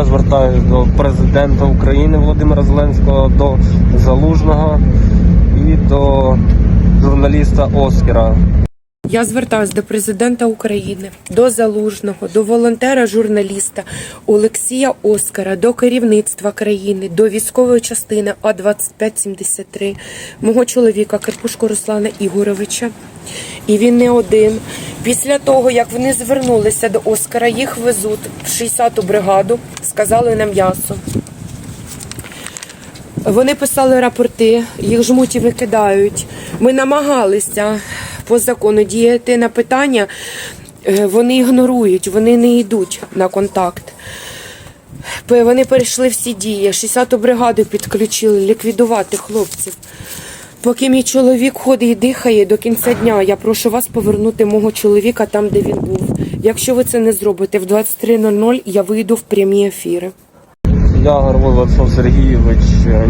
Я звертаюся до президента України Володимира Зеленського, до Залужного і до журналіста Оскара. Я звертаюся до президента України, до залужного, до волонтера, журналіста Олексія Оскара, до керівництва країни, до військової частини А 2573 мого чоловіка Карпушко Руслана Ігоровича. І він не один. Після того, як вони звернулися до Оскара, їх везуть в 60-ту бригаду, сказали на м'ясо. Вони писали рапорти, їх жмуть і викидають. Ми намагалися по закону діяти на питання. е, Вони ігнорують, вони не йдуть на контакт. Вони перейшли всі дії. 60-ту бригаду підключили ліквідувати хлопців. Поки мій чоловік ходить і дихає до кінця дня, я прошу вас повернути мого чоловіка там, де він був. Якщо ви це не зробите, в 23.00 я вийду в прямі ефіри. Я Горлов Владислав Сергійович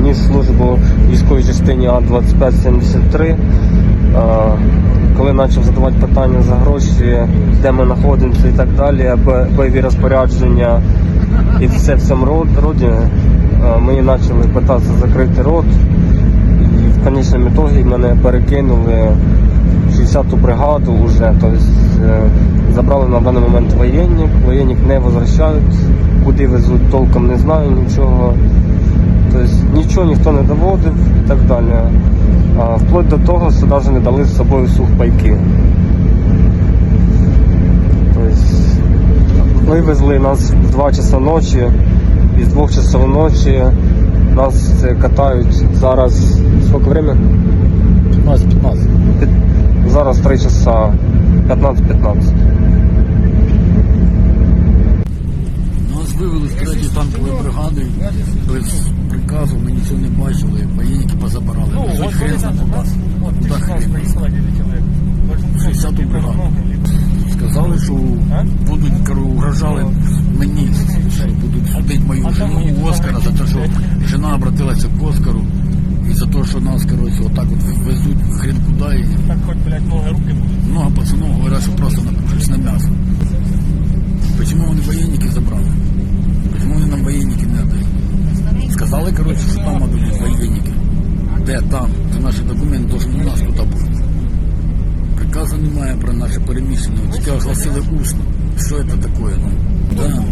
ніс службу в військовій частині А2573. Е, Коли почав задавати питання за гроші, де ми знаходимося і так далі, бо- бойові розпорядження і все в цьому роді, е, мені почали питатися закрити рот. Конечному ітогі мене перекинули в 60-ту бригаду вже. Тобто е, забрали на даний момент воєнник, воєнник не возвращають, куди везуть, толком не знаю нічого. Тобто нічого ніхто не доводив і так далі. А, вплоть до того, що навіть не дали з собою сухпайки. Тобто вивезли нас в 2 часа ночі, і з 2 часов ночі нас е, катають зараз. Скільки время? 15-15. Зараз 3 часа 15-15. Нас вивели з третьої танкової бригади без приказу, ми нічого не бачили, воєнники позабирали. Везуть хрен знає куди. Куди хрен? 60-ту бригаду. Сказали, що будуть, угрожали мою жену Оскара за те, що жена обратилася к Оскару. І за те, що нас, коротше, отак от везуть хрен куди. І Так хоть, блядь, ноги руки будуть. много пацанов говорят, что просто напушились на мясо. Почему они военники забрали? Почему они нам военники не отдают? Сказали, короче, что там отдадут военники. Де там? Це наші документи должны у нас тут бути. Приказу немає про наше переміщення. Тільки оголосили усно. Що це таке? Ну, да.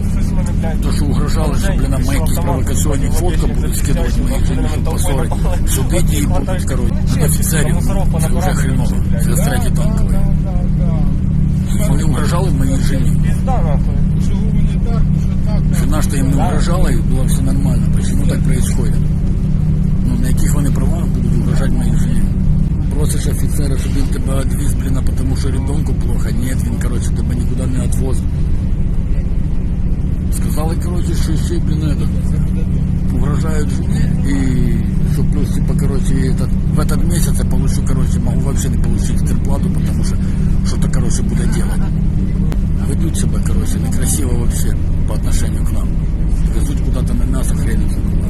То, що угрожали, що, блін, нам якісь провокаційні фотки будуть скидувати мої жені, щоб позорити. Судити її будуть, коротше, офіцерів. Це вже хреново. Це з третій танковий. Вони угрожали моїй жені. що їм не угрожала, і було все нормально. Почему так происходит? Ну, на яких вони правах будуть угрожати моїй жені? Просиш офіцера, щоб він тебе відвіз, блін, а тому що ребенку плохо. Ні, він, коротше, тебе нікуди не відвозить. Сказали, коротше, що ще, блін, это, угрожают жене, и что плюс, типа, короче, этот, в этот месяц я получу, короче, могу вообще не получить зарплату, потому что что-то, короче, буду делать. Ведут себя, короче, некрасиво вообще по отношению к нам. Везут куда-то на мясо хрен. знает куда.